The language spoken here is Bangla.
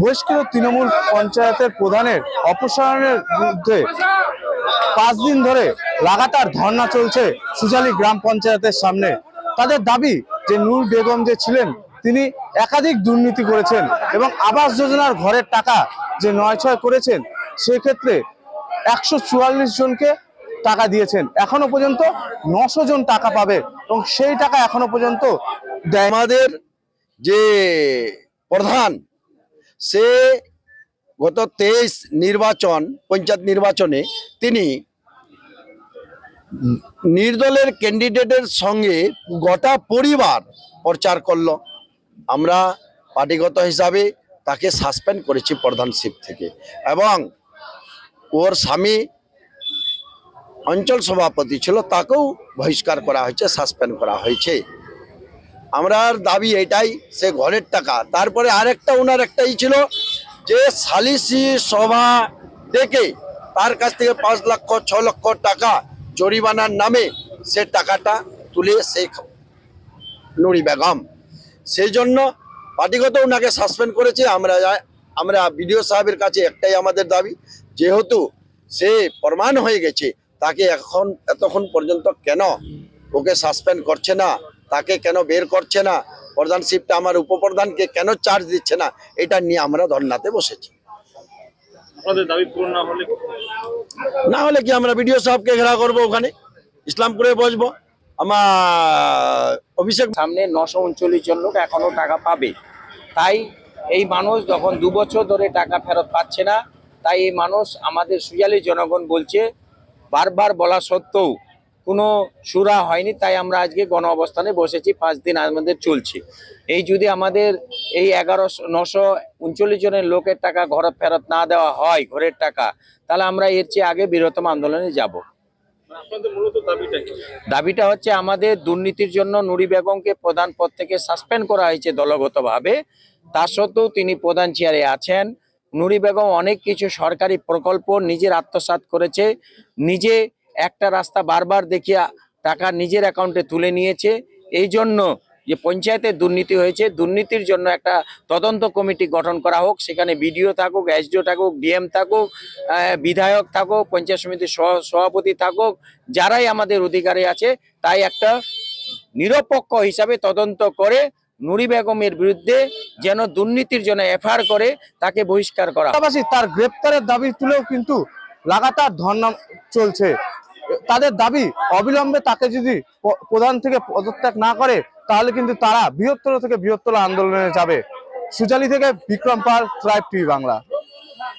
বহিষ্কৃত তৃণমূল পঞ্চায়েতের প্রধানের অপসারণের বিরুদ্ধে পাঁচ দিন ধরে লাগাতার ধর্না চলছে সুজালি গ্রাম পঞ্চায়েতের সামনে। তাদের দাবি যে নূর বেগম যে ছিলেন, তিনি একাধিক দুর্নীতি করেছেন এবং আবাস যোজনার ঘরের টাকা যে নয় ছয় করেছেন, সেক্ষেত্রে একশো চুয়াল্লিশ জনকে টাকা দিয়েছেন। এখনও পর্যন্ত নশো জন টাকা পাবে এবং সেই টাকা এখনও পর্যন্ত আমাদের যে প্রধান সে গত তেইশ নির্বাচন, পঞ্চায়েত নির্বাচনে তিনি নির্দলের ক্যান্ডিডেটের সঙ্গে গোটা পরিবার প্রচার করল। আমরা পার্টিগত হিসাবে তাকে সাসপেন্ড করেছি প্রধানশিপ থেকে এবং ওর স্বামী অঞ্চল সভাপতি ছিল, তাকেও বহিষ্কার করা হয়েছে, সাসপেন্ড করা হয়েছে। আমরার দাবি এটাই, সে ঘরের টাকা। তারপরে আরেকটা ওনার একটাই ছিল যে সালিসি সভা ডেকে তার কাছ থেকে পাঁচ লক্ষ, ছ লক্ষ টাকা জরিমানার নামে সে টাকাটা তুলে সে নুরি বেগম। সেই জন্য পার্টিগত ওনাকে সাসপেন্ড করেছে। আমরা আমরা বিডিও সাহেবের কাছে একটাই আমাদের দাবি, যেহেতু সে প্রমাণ হয়ে গেছে, তাকে এখন এতক্ষণ পর্যন্ত কেন ওকে সাসপেন্ড করছে না? তাকে কেন বের করছে না? প্রধানশিপটা আমার উপপ্রধানকে কেন চার্জ দিচ্ছে না? এটা নিয়ে আমরা ধর্নাতে বসেছি। আপনাদের দাবি পূরণ না হলে কি আমরা বিডিও সাহেবকে ঘেরা করব ওখানে? ইসলামপুরে বসবো? আমার অভিষেক সামনে নশো উনচল্লিশ জন লোক এখনও টাকা পাবে। তাই এই মানুষ যখন দু বছর ধরে টাকা ফেরত পাচ্ছে না তাই এই মানুষ আমাদের সুজালি জনগণ বলছে বারবার বলা সত্ত্বেও কোনো সুরা হয়নি তাই আমরা আজকে গণ অবস্থানে বসেছি পাঁচ দিন আমাদের চলছে। এই যদি আমাদের এই এগারোশো নশো উনচল্লিশ জনের লোকের টাকা ঘর ফেরত না দেওয়া হয় ঘরের টাকা তাহলে আমরা এর চেয়ে আগে বৃহত্তম আন্দোলনে যাব। দাবিটা দাবিটা হচ্ছে আমাদের দুর্নীতির জন্য নুরি বেগমকে প্রধান পদ থেকে সাসপেন্ড করা হয়েছে দলগতভাবে। তা সত্ত্বেও তিনি প্রধান চেয়ারে আছেন। নুরি বেগম অনেক কিছু সরকারি প্রকল্প নিজের আত্মসাৎ করেছে। নিজে একটা রাস্তা বারবার দেখিয়া টাকা নিজের অ্যাকাউন্টে তুলে নিয়েছে। এই জন্য যে পঞ্চায়েতে দুর্নীতি হয়েছে, দুর্নীতির জন্য একটা তদন্ত কমিটি গঠন করা হোক। সেখানে বিডিও থাকুক, এসডিও থাকুক, ডিএম থাকুক বিধায়ক থাকুক, পঞ্চায়েত সমিতির সভাপতি থাকুক, যারাই আমাদের অধিকারে আছে, তাই একটা নিরপেক্ষ হিসাবে তদন্ত করে নুরি বেগমের বিরুদ্ধে যেন দুর্নীতির জন্য এফআইআর করে, তাকে বহিষ্কার করা তার গ্রেপ্তারের দাবি তুলেও কিন্তু লাগাতার ধর্ণা চলছে। তাদের দাবি অবিলম্বে তাকে যদি প্রধান থেকে পদত্যাগ না করে, তাহলে কিন্তু তারা বৃহত্তর থেকে বৃহত্তর আন্দোলনে যাবে। সুজালি থেকে বিক্রম পাল ট্রাইব টিভি বাংলা।